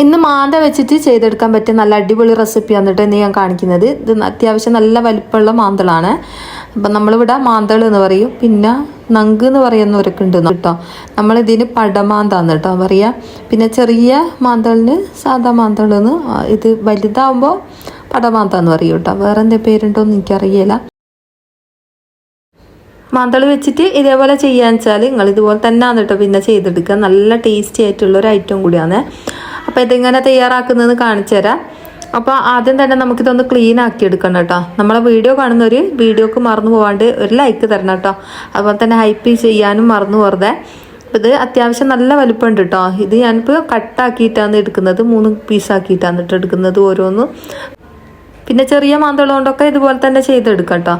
ഇന്ന് മാന്ത വെച്ചിട്ട് ചെയ്തെടുക്കാൻ പറ്റിയ നല്ല അടിപൊളി റെസിപ്പിയാണ് കേട്ടോ ഇന്ന് ഞാൻ കാണിക്കുന്നത്. ഇത് അത്യാവശ്യം നല്ല വലിപ്പമുള്ള മാന്തളാണ്. അപ്പം നമ്മളിവിടെ മാന്തൾ എന്ന് പറയും. പിന്നെ നങ്ക് എന്ന് പറയുന്നവരൊക്കെ ഉണ്ട് കേട്ടോ. നമ്മളിതിന് പടമാന്താന്ന് കേട്ടോ പറയുക പിന്നെ ചെറിയ മാന്തളിന് സാധാ മാന്തൾ എന്ന് ഇത് വലുതാവുമ്പോൾ പടമാന്താന്ന് പറയും കേട്ടോ. വേറെ എന്താ പേരുണ്ടോ എന്ന് എനിക്കറിയില്ല. മാന്തൾ വെച്ചിട്ട് ഇതേപോലെ ചെയ്യാന്ന് വെച്ചാൽ നിങ്ങൾ ഇതുപോലെ തന്നെയാണ് കേട്ടോ പിന്നെ ചെയ്തെടുക്കുക. നല്ല ടേസ്റ്റി ആയിട്ടുള്ള ഒരു ഐറ്റം കൂടിയാണ്. അപ്പോൾ ഇതെങ്ങനെ തയ്യാറാക്കുന്നതെന്ന് കാണിച്ചു തരാം. അപ്പോൾ ആദ്യം തന്നെ നമുക്കിതൊന്ന് ക്ലീൻ ആക്കി എടുക്കണം കേട്ടോ. നമ്മളെ വീഡിയോ കാണുന്നവർ വീഡിയോക്ക് മറന്നു പോകാണ്ട് ഒരു ലൈക്ക് തരണം കേട്ടോ. അതുപോലെ തന്നെ ഹൈപ്പ് ചെയ്യാനും മറന്നു പോകരുതേ ഇത് അത്യാവശ്യം നല്ല വലുപ്പമുണ്ട് കേട്ടോ. ഇത് ഞാനിപ്പോൾ കട്ടാക്കിയിട്ടാണ് എടുക്കുന്നത്. മൂന്ന് പീസാക്കിയിട്ടാണ് കേട്ടോ എടുക്കുന്നത് ഓരോന്നും. പിന്നെ ചെറിയ മാന്തളം കൊണ്ടൊക്കെ ഇതുപോലെ തന്നെ ചെയ്തെടുക്കാം കേട്ടോ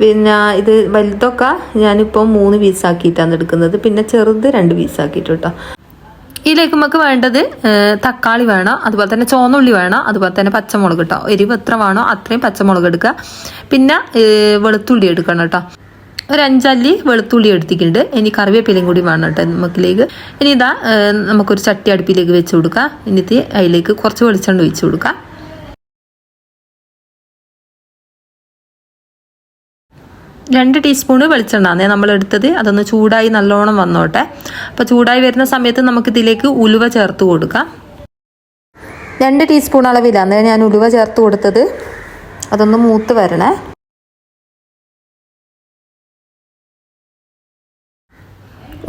പിന്നെ ഇത് വലുതൊക്കെ ഞാനിപ്പോൾ മൂന്ന് പീസാക്കിയിട്ടാണ് എടുക്കുന്നത്. പിന്നെ ചെറുത് രണ്ട് പീസാക്കിയിട്ട് കേട്ടോ ഇതിലേക്ക് നമുക്ക് വേണ്ടത് തക്കാളി വേണം അതുപോലെ തന്നെ ചോന്നുള്ളി വേണം അതുപോലെ തന്നെ പച്ചമുളക് കേട്ടോ എരിവ് എത്ര വേണോ അത്രയും പച്ചമുളക് എടുക്കുക. പിന്നെ വെളുത്തുള്ളി എടുക്കണം കേട്ടോ ഒരു അഞ്ചല്ലി വെളുത്തുള്ളി എടുത്തിട്ടുണ്ട്. ഇനി കറിവേപ്പിലയും കൂടി വേണം കേട്ടോ നമുക്കിലേക്ക്. ഇനി ഇതാ നമുക്കൊരു ചട്ടി അടുപ്പിലേക്ക് വെച്ച് കൊടുക്കാം എന്നിട്ട് അതിലേക്ക് കുറച്ച് വെളിച്ചെണ്ണ ഒഴിച്ച് കൊടുക്കാം രണ്ട് ടീസ്പൂണ് വെളിച്ചെണ്ണാന്നേ നമ്മൾ എടുത്തത് അതൊന്ന് ചൂടായി നല്ലോണം വന്നോട്ടെ. അപ്പോൾ ചൂടായി വരുന്ന സമയത്ത് നമുക്ക് ഇതിലേക്ക് ഉലുവ ചേർത്ത് കൊടുക്കാം. രണ്ട് ടീസ്പൂൺ അളവിലാണ് ഞാൻ ഉലുവ ചേർത്ത് കൊടുത്തത്. അതൊന്ന് മൂത്ത് വരണേ.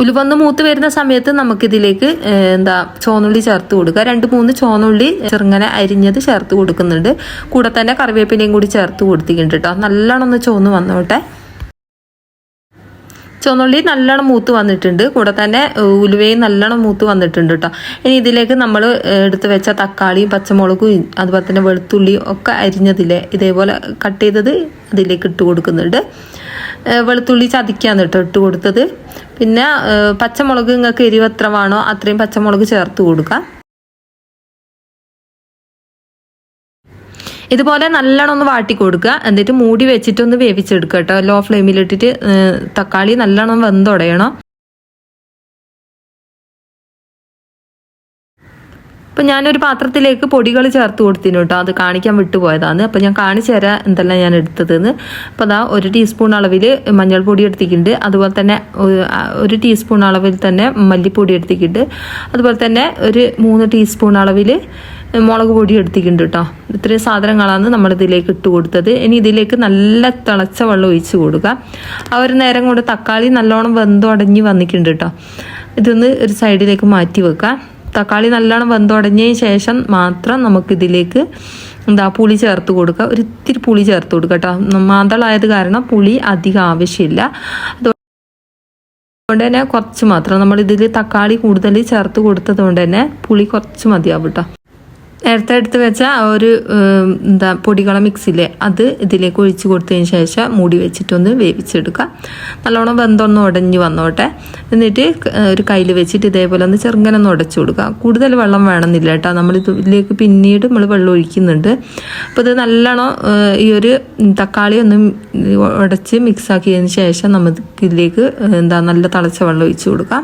ഉലുവ ഒന്ന് മൂത്ത് വരുന്ന സമയത്ത് നമുക്കിതിലേക്ക് എന്താ ചോന്നുള്ളി ചേർത്ത് കൊടുക്കുക. രണ്ട് മൂന്ന് ചോന്നുള്ളി ചെറുങ്ങനെ അരിഞ്ഞത് ചേർത്ത് കൊടുക്കുന്നുണ്ട്. കൂടെ തന്നെ കറിവേപ്പിലയും കൂടി ചേർത്ത് കൊടുത്തിട്ടുണ്ട് കേട്ടോ നല്ലോണം ഒന്ന് ചോന്ന് വന്നോട്ടെ. ചുവന്നുള്ളി നല്ലോണം മൂത്ത് വന്നിട്ടുണ്ട്. കൂടെ തന്നെ ഉലുവയും നല്ലോണം മൂത്ത് വന്നിട്ടുണ്ട് കേട്ടോ ഇനി ഇതിലേക്ക് നമ്മൾ എടുത്ത് വെച്ച തക്കാളിയും പച്ചമുളകും അതുപോലെ തന്നെ വെളുത്തുള്ളിയും ഒക്കെ അരിഞ്ഞതിലെ ഇതേപോലെ കട്ട് ചെയ്തത് അതിലേക്ക് ഇട്ട് കൊടുക്കുന്നുണ്ട്. വെളുത്തുള്ളി ചതിക്കാന്ന് കേട്ടോ ഇട്ട് കൊടുത്തത്. പിന്നെ പച്ചമുളക് നിങ്ങൾക്ക് എരിവ് എത്ര വേണോ അത്രയും പച്ചമുളക് ചേർത്ത് കൊടുക്കാം. ഇതുപോലെ നല്ലോണം ഒന്ന് വാട്ടി കൊടുക്കുക. എന്നിട്ട് മൂടി വെച്ചിട്ട് ഒന്ന് വേവിച്ചെടുക്കുക കേട്ടോ. ലോ ഫ്ലെയിമിലിട്ടിട്ട് തക്കാളി നല്ലോണം വെന്തുടയണം അപ്പം ഞാനൊരു പാത്രത്തിലേക്ക് പൊടികൾ ചേർത്ത് കൊടുത്തിനു കേട്ടോ. അത് കാണിക്കാൻ വിട്ടുപോയതാണ് അപ്പം ഞാൻ കാണിച്ചു തരാം എന്തെല്ലാം ഞാൻ എടുത്തതെന്ന്. അപ്പോൾ അതാ ഒരു ടീസ്പൂൺ അളവിൽ മഞ്ഞൾപ്പൊടി എടുത്തിട്ടുണ്ട്. അതുപോലെ തന്നെ ഒരു ടീസ്പൂൺ അളവിൽ തന്നെ മല്ലിപ്പൊടി എടുത്തിട്ടുണ്ട്. അതുപോലെ തന്നെ ഒരു മൂന്ന് ടീസ്പൂൺ അളവിൽ മുളക് പൊടി എടുത്തിട്ടുണ്ട് കേട്ടോ ഇത്രയും സാധനങ്ങളാണ് നമ്മൾ ഇതിലേക്ക് ഇട്ട് കൊടുത്തത്. ഇനി ഇതിലേക്ക് നല്ല തിളച്ച വെള്ളം ഒഴിച്ച് കൊടുക്കുക. ആ ഒരു നേരം കൊണ്ട് തക്കാളി നല്ലോണം വെന്തുടഞ്ഞ് വന്നിട്ടുണ്ട് കേട്ടോ ഇതൊന്ന് ഒരു സൈഡിലേക്ക് മാറ്റി വെക്കുക. തക്കാളി നല്ലോണം വെന്തുടഞ്ഞതിന് ശേഷം മാത്രം നമുക്കിതിലേക്ക് എന്താ പുളി ചേർത്ത് കൊടുക്കുക. ഒരു ഇത്തിരി പുളി ചേർത്ത് കൊടുക്കുക കേട്ടോ മാന്തളായത് കാരണം പുളി അധികം ആവശ്യമില്ല. അതുകൊണ്ട് തന്നെ കുറച്ച് മാത്രം. നമ്മൾ തക്കാളി കൂടുതൽ ചേർത്ത് കൊടുത്തത് കൊണ്ട് തന്നെ പുളി കുറച്ച് മതിയാവും കേട്ടോ നേരത്തെ എടുത്ത് വെച്ച ആ ഒരു എന്താ പൊടികള മിക്സിലെ അത് ഇതിലേക്ക് ഒഴിച്ച് കൊടുത്തതിന് ശേഷം മൂടി വെച്ചിട്ടൊന്ന് വേവിച്ചെടുക്കുക നല്ലോണം വെന്തൊന്ന് ഉടഞ്ഞു വന്നോട്ടെ. എന്നിട്ട് ഒരു കയ്യിൽ വെച്ചിട്ട് ഇതേപോലെ ഒന്ന് ചെറുങ്ങനെ ഒന്ന് ഉടച്ചു കൊടുക്കുക കൂടുതൽ വെള്ളം വേണമെന്നില്ല കേട്ടോ. നമ്മൾ ഇതിലേക്ക് പിന്നീട് നമ്മൾ വെള്ളം ഒഴിക്കുന്നുണ്ട്. അപ്പോൾ ഇത് നല്ലോണം ഈ ഒരു തക്കാളി ഒന്ന് ഉടച്ച് മിക്സാക്കിയതിന് ശേഷം നമുക്ക് ഇതിലേക്ക് എന്താ നല്ല തിളച്ച വെള്ളം ഒഴിച്ചു കൊടുക്കാം.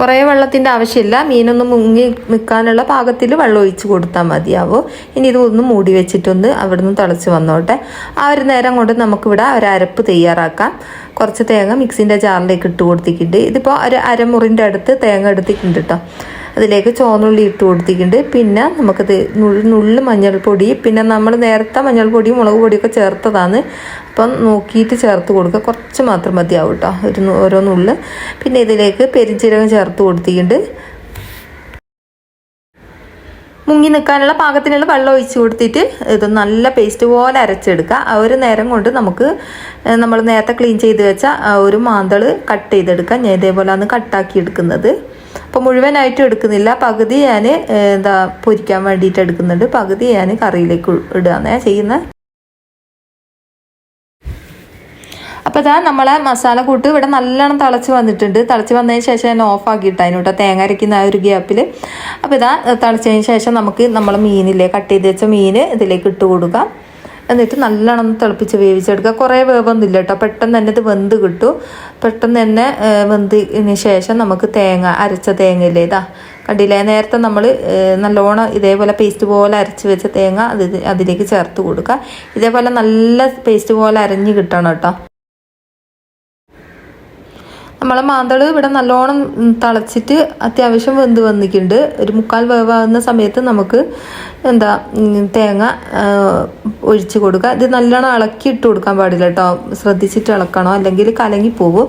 കുറേ വെള്ളത്തിന്റെ ആവശ്യമില്ല. മീനൊന്ന് മുങ്ങി നിൽക്കാനുള്ള പാകത്തിൽ വെള്ളം ഒഴിച്ച് കൊടുത്താൽ മതിയാവും. ഇനി ഇത് ഒന്ന് മൂടി വെച്ചിട്ടൊന്ന് അവിടെ നിന്ന് തിളച്ച് വന്നോട്ടെ. ആ ഒരു നേരം കൊണ്ട് നമുക്കിവിടെ ഒരു അരപ്പ് തയ്യാറാക്കാം. കുറച്ച് തേങ്ങ മിക്സിന്റെ ജാറിലേക്ക് ഇട്ട് കൊടുത്തിട്ടുണ്ട്. ഇതിപ്പോൾ ഒരു അരമുറിന്റെ അടുത്ത് തേങ്ങ എടുത്തിട്ടുണ്ട് കേട്ടോ. അതിലേക്ക് ചോന്നുള്ളി ഇട്ട് കൊടുത്തിട്ടുണ്ട്. പിന്നെ നമുക്കത് നുള്ളി മഞ്ഞൾപ്പൊടി പിന്നെ നമ്മൾ നേരത്തെ മഞ്ഞൾപ്പൊടിയും മുളക് പൊടിയൊക്കെ ചേർത്തതാണ്. അപ്പം നോക്കിയിട്ട് ചേർത്ത് കൊടുക്കുക. കുറച്ച് മാത്രം മതിയാവും കേട്ടോ ഒരു ഓരോ നുള്ള്. പിന്നെ ഇതിലേക്ക് പെരിഞ്ചീരകം ചേർത്ത് കൊടുത്തിട്ടുണ്ട്. മുങ്ങി നിൽക്കാനുള്ള പാകത്തിനുള്ള വെള്ളം ഒഴിച്ചു കൊടുത്തിട്ട് ഇത് നല്ല പേസ്റ്റ് പോലെ അരച്ചെടുക്കുക. ആ ഒരു നേരം കൊണ്ട് നമുക്ക് നമ്മൾ നേരത്തെ ക്ലീൻ ചെയ്ത് വെച്ച ആ ഒരു മാന്തൾ കട്ട് ചെയ്തെടുക്കാം. ഞാൻ ഇതേപോലെ ഇതേപോലെയാണ് കട്ടാക്കി എടുക്കുന്നത്. അപ്പോൾ മുഴുവനായിട്ട് എടുക്കുന്നില്ല. പകുതി ഞാൻ എന്താ പൊരിക്കാൻ വേണ്ടിയിട്ട് എടുക്കുന്നുണ്ട്. പകുതി ഞാൻ കറിയിലേക്ക് ഇടുകയാണ് ചെയ്യുന്നത്. അപ്പോൾ ഇതാ നമ്മളെ മസാല കൂട്ട് ഇവിടെ നല്ലോണം തിളച്ച് വന്നിട്ടുണ്ട്. തിളച്ച് വന്നതിന് ശേഷം ഞാൻ ഓഫ് ആക്കിയിട്ട് കേട്ടോ. തേങ്ങ അരയ്ക്കുന്ന ആ ഒരു ഗ്യാപ്പിൽ അപ്പോൾ ഇതാ തിളച്ചതിന് ശേഷം നമുക്ക് നമ്മൾ മീനില്ലേ കട്ട് ചെയ്ത് വെച്ച മീൻ ഇതിലേക്ക് ഇട്ട് കൊടുക്കാം. എന്നിട്ട് നല്ലോണം തിളപ്പിച്ച് വേവിച്ചെടുക്കുക. കുറേ വേവൊന്നുമില്ല കേട്ടോ. പെട്ടെന്ന് തന്നെ ഇത് വെന്ത് കിട്ടും. പെട്ടെന്ന് തന്നെ വെന്തിന് ശേഷം നമുക്ക് തേങ്ങ അരച്ച തേങ്ങ ഇല്ലേ ഇതാ. കണ്ടില്ലേ? നേരത്തെ നമ്മൾ നല്ലോണം ഇതേപോലെ പേസ്റ്റ് പോലെ അരച്ച് വെച്ച തേങ്ങ അത് അതിലേക്ക് ചേർത്ത് കൊടുക്കുക. ഇതേപോലെ നല്ല പേസ്റ്റ് പോലെ അരഞ്ഞ് കിട്ടണം കേട്ടോ. നമ്മളെ മാന്തൾ ഇവിടെ നല്ലോണം തളച്ചിട്ട് അത്യാവശ്യം വെന്ത് വന്നിട്ടുണ്ട്. ഒരു മുക്കാൽ വേവാകുന്ന സമയത്ത് നമുക്ക് എന്താ തേങ്ങ ഒഴിച്ചു കൊടുക്കുക. ഇത് നല്ലോണം ഇളക്കി ഇട്ട് കൊടുക്കാൻ പാടില്ല കേട്ടോ. ശ്രദ്ധിച്ചിട്ട് ഇളക്കണോ? അല്ലെങ്കിൽ കലങ്ങി പോകും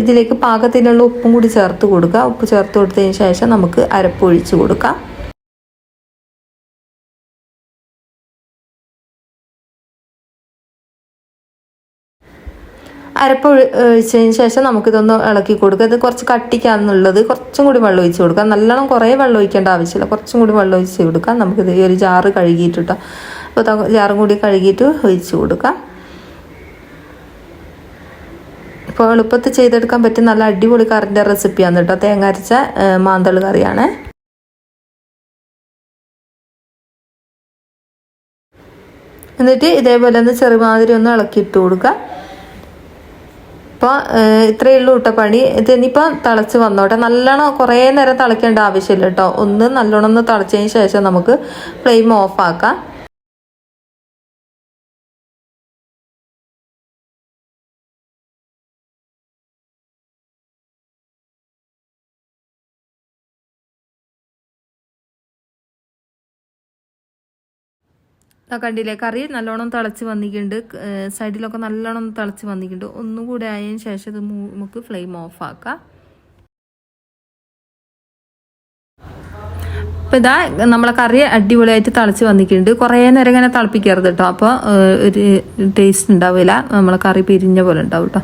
ഇതിലേക്ക് പാകത്തിനുള്ള ഉപ്പും കൂടി ചേർത്ത് കൊടുക്കുക. ഉപ്പ് ചേർത്ത് കൊടുത്തതിന് ശേഷം നമുക്ക് അരപ്പ് ഒഴിച്ച് കൊടുക്കാം. അരപ്പ് ഒഴി- ഒഴിച്ചതിന് ശേഷം നമുക്കിതൊന്ന് ഇളക്കി കൊടുക്കുക. ഇത് കുറച്ച് കട്ടിക്കാന്നുള്ളത് കുറച്ചും കൂടി വെള്ളം ഒഴിച്ച് കൊടുക്കുക. നല്ലോണം കുറേ വെള്ളം ഒഴിക്കേണ്ട ആവശ്യമില്ല. കുറച്ചും കൂടി വെള്ളം ഒഴിച്ച് കൊടുക്കാം നമുക്കിത് ഈ ഒരു ജാറ് കഴുകിയിട്ടിട്ടോ അപ്പോൾ ജാറും കൂടി കഴുകിയിട്ട് ഒഴിച്ച് കൊടുക്കാം ഇപ്പോൾ എളുപ്പത്തിൽ ചെയ്തെടുക്കാൻ പറ്റിയ നല്ല അടിപൊളി കറിന്റെ റെസിപ്പിയാണ് കേട്ടോ തേങ്ങ അരച്ച ഏഹ്, മാന്തൾ കറിയാണ്. എന്നിട്ട് ഇതേപോലെ ഒന്ന് ചെറുമാതിരി ഒന്ന് ഇളക്കിയിട്ട് കൊടുക്കുക. ഇപ്പോൾ ഇത്രയേ ഉള്ളൂ കേട്ടോ ഇത് ഇനിയിപ്പോൾ തിളച്ച് വന്നോട്ടെ. നല്ലോണം കുറേ നേരം തിളയ്ക്കേണ്ട ആവശ്യമില്ല കേട്ടോ. ഒന്ന് നല്ലോണം ഒന്ന് തിളച്ചതിന് ശേഷം നമുക്ക് ഫ്ലെയിം ഓഫ് കണ്ടില്ലേ? കറി നല്ലോണം തിളച്ച് വന്നിട്ടുണ്ട്. സൈഡിലൊക്കെ നല്ലോണം തിളച്ച് വന്നിട്ടുണ്ട്. ഒന്നുകൂടെ ആയതിനു ശേഷം ഇത് നമുക്ക് ഫ്ലെയിം ഓഫ് ആക്കാം. അപ്പോൾ ഇതാ നമ്മളെ കറി അടിപൊളിയായിട്ട് തിളച്ച് വന്നിട്ടുണ്ട്. കുറേ നേരം ഇങ്ങനെ തിളപ്പിക്കരുത് കേട്ടോ അപ്പോൾ ഒരു ടേസ്റ്റ് ഉണ്ടാവില്ല. നമ്മളെ കറി പിരിഞ്ഞ പോലെ ഉണ്ടാവും കേട്ടോ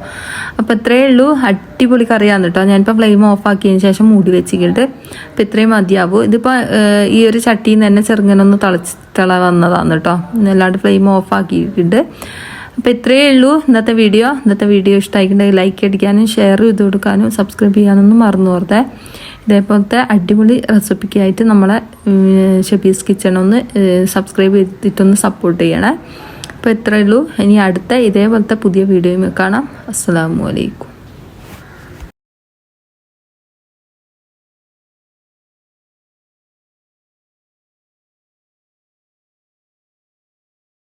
അപ്പോൾ ഇത്രയേ ഉള്ളൂ. അടിപൊളി കറിയാണ് കേട്ടോ ഞാനിപ്പോൾ ഫ്ലെയിം ഓഫ് ആക്കിയതിന് ശേഷം മൂടി വെച്ചിട്ട് അപ്പോൾ ഇത്രയും മതിയാവും. ഇതിപ്പോൾ ഈ ഒരു ചട്ടിയിൽ നിന്ന് തന്നെ ചെറുങ്ങനൊന്ന് തിളച്ച് തിള വന്നതാണ് കേട്ടോ അല്ലാണ്ട് ഫ്ലെയിം ഓഫ് ആക്കിയിട്ടുണ്ട്. അപ്പോൾ ഇത്രയേ ഉള്ളൂ ഇന്നത്തെ വീഡിയോ ഇന്നത്തെ വീഡിയോ ഇഷ്ടമായിട്ടുണ്ടെങ്കിൽ ലൈക്ക് അടിക്കാനും ഷെയർ ചെയ്ത് കൊടുക്കാനും സബ്സ്ക്രൈബ് ചെയ്യാനൊന്നും മറന്നു പോർത്തെ ഇതേപോലത്തെ അടിപൊളി റെസിപ്പിക്കായിട്ട് നമ്മളെ ഷെബീസ് കിച്ചൺ ഒന്ന് സബ്സ്ക്രൈബ് ചെയ്തിട്ടൊന്ന് സപ്പോർട്ട് ചെയ്യണേ. അപ്പോൾ ഇത്രയേ ഉള്ളൂ. ഇനി അടുത്ത ഇതേപോലത്തെ പുതിയ വീഡിയോയും കാണാം. അസ്സാം വലൈക്കും